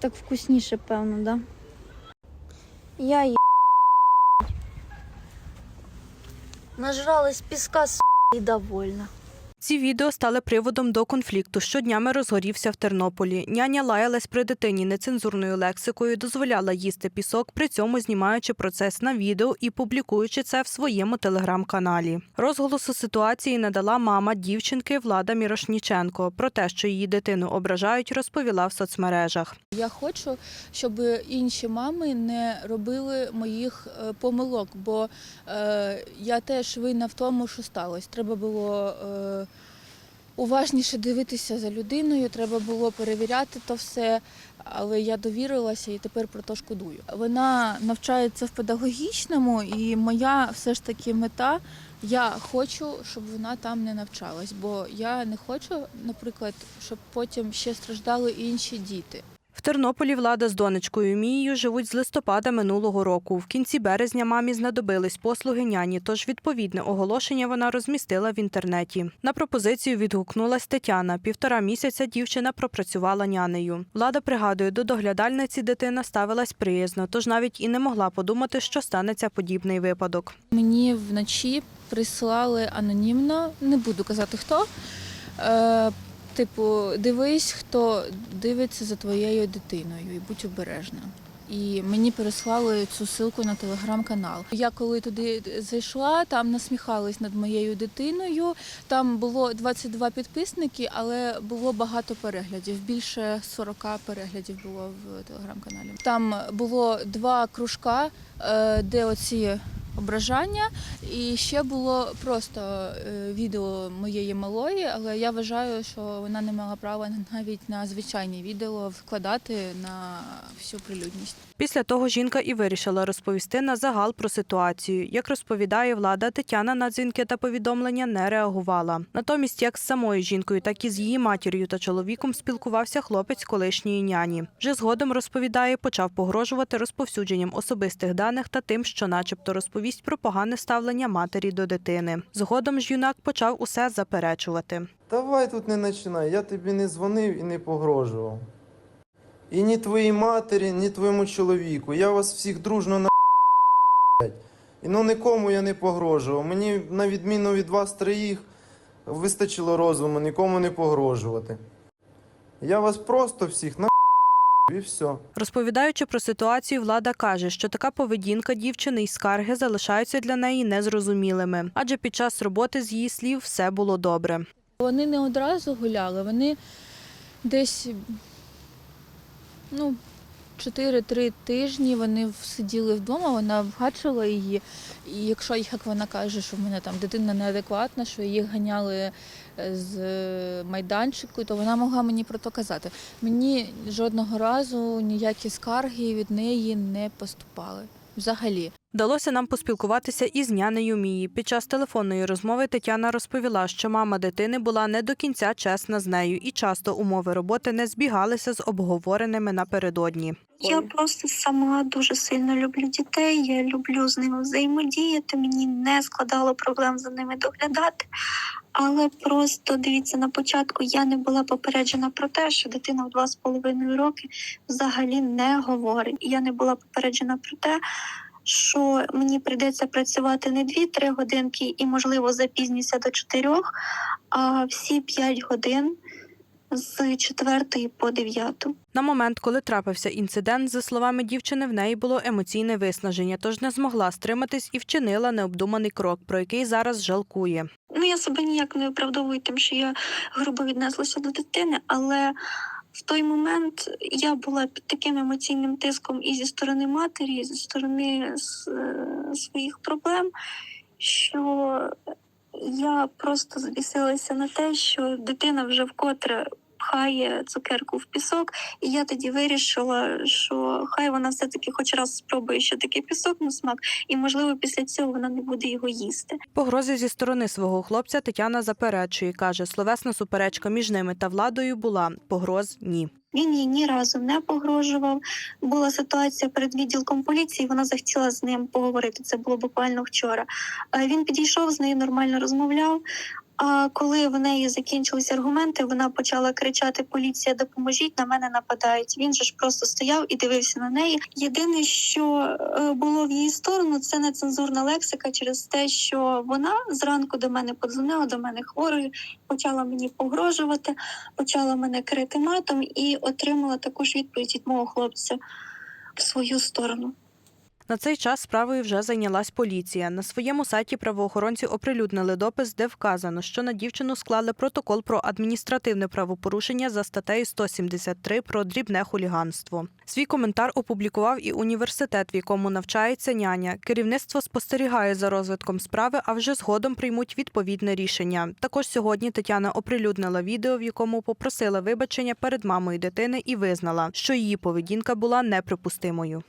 Так вкусніше, певно, да? Я є. Нажралась піска с і довольна. Ці відео стали приводом до конфлікту, що днями розгорівся в Тернополі. Няня лаялась при дитині нецензурною лексикою, дозволяла їсти пісок, при цьому знімаючи процес на відео і публікуючи це в своєму телеграм-каналі. Розголосу ситуації надала мама дівчинки Влада Мірошніченко. Про те, що її дитину ображають, розповіла в соцмережах. Я хочу, щоб інші мами не робили моїх е, помилок, бо е, я теж винна в тому, що сталося. Треба було е, уважніше дивитися за людиною, треба було перевіряти то все. Але я довірилася і тепер про то шкодую. Вона навчається в педагогічному, і моя все ж таки мета. Я хочу, щоб вона там не навчалась, бо я не хочу, наприклад, щоб потім ще страждали інші діти. Тернополі влада з донечкою Мією живуть з листопада минулого року. В кінці березня мамі знадобились послуги няні, тож відповідне оголошення вона розмістила в інтернеті. На пропозицію відгукнулась Тетяна. Півтора місяця дівчина пропрацювала нянею. Влада пригадує, до доглядальниці дитина ставилась приязно, тож навіть і не могла подумати, що станеться подібний випадок. Мені вночі прислали анонімно, не буду казати хто. Типу, дивись, хто дивиться за твоєю дитиною і будь обережна. І мені переслали цю ссылку на телеграм-канал. Я коли туди зайшла, там насміхались над моєю дитиною. Там було 22 підписники, але було багато переглядів. Більше 40 переглядів було в телеграм-каналі. Там було два кружка, е, де оці ображання, і ще було просто е, відео моєї малої, але я вважаю, що вона не мала права навіть на звичайні відео вкладати на всю прилюдність. Після того жінка і вирішила розповісти на загал про ситуацію. Як розповідає влада, Тетяна на дзвінки та повідомлення не реагувала. Натомість, як з самою жінкою, так і з її матір'ю та чоловіком спілкувався хлопець колишньої няні. Вже згодом розповідає, почав погрожувати розповсюдженням особистих даних та тим, що, начебто, розповість про погане ставлення матері до дитини. Згодом ж юнак почав усе заперечувати. Давай тут не починай, я тобі не дзвонив і не погрожував. І ні твоїй матері, ні твоєму чоловіку. Я вас всіх дружно на. І ну нікому я не погрожував. Мені, на відміну від вас троїх, вистачило розуму нікому не погрожувати. Я вас просто всіх на і все. Розповідаючи про ситуацію, влада каже, що така поведінка дівчини і скарги залишаються для неї незрозумілими, адже під час роботи з її слів все було добре. Вони не одразу гуляли, вони десь ну, 4-3 тижні вони сиділи вдома, вона бачила її. І якщо як вона каже, що в мене там дитина неадекватна, що її ганяли е, з майданчику, то вона могла мені про то казати. Мені жодного разу ніякі скарги від неї не поступали. Взагалі. Вдалося нам поспілкуватися із нянею Мії. Під час телефонної розмови Тетяна розповіла, що мама дитини була не до кінця чесна з нею, і часто умови роботи не збігалися з обговореними напередодні. Я просто сама дуже сильно люблю дітей. Я люблю з ними взаємодіяти. Мені не складало проблем за ними доглядати. Але просто дивіться, на початку я не була попереджена про те, що дитина в два з половиною роки взагалі не говорить. Я не була попереджена про те, що мені прийдеться працювати не 2-3 годинки і, можливо, запізнюся до 4, а всі 5 годин з 4 по 9. На момент, коли трапився інцидент, за словами дівчини, в неї було емоційне виснаження, тож не змогла стриматись і вчинила необдуманий крок, про який зараз жалкує. Ну, я себе ніяк не виправдовую тим, що я грубо віднеслася до дитини, але в той момент я була під таким емоційним тиском і зі сторони матері, і зі сторони е, своїх проблем, що я просто звісилася на те, що дитина вже вкотре пхає цукерку в пісок, і я тоді вирішила, що хай вона все-таки хоч раз спробує ще такий пісок на смак, і можливо після цього вона не буде його їсти. Погрози зі сторони свого хлопця Тетяна заперечує. каже, словесна суперечка між ними та владою була погроз ні. Він їй ні разу не погрожував. Була ситуація перед відділком поліції. Вона захотіла з ним поговорити. Це було буквально вчора. Е, Він підійшов з нею, нормально розмовляв. А коли в неї закінчились аргументи, вона почала кричати: Поліція, допоможіть, на мене нападають. Він же ж просто стояв і дивився на неї. Єдине, що е, було в її сторону, це нецензурна лексика через те, що вона зранку до мене подзвонила, до мене хворою, почала мені погрожувати, почала мене крити матом і отримала таку ж відповідь від мого хлопця в свою сторону. На цей час справою вже зайнялась поліція. На своєму сайті правоохоронці оприлюднили допис, де вказано, що на дівчину склали протокол про адміністративне правопорушення за статтею 173 про дрібне хуліганство. Свій коментар опублікував і університет, в якому навчається няня. Керівництво спостерігає за розвитком справи, а вже згодом приймуть відповідне рішення. Також сьогодні Тетяна оприлюднила відео, в якому попросила вибачення перед мамою дитини і визнала, що її поведінка була неприпустимою.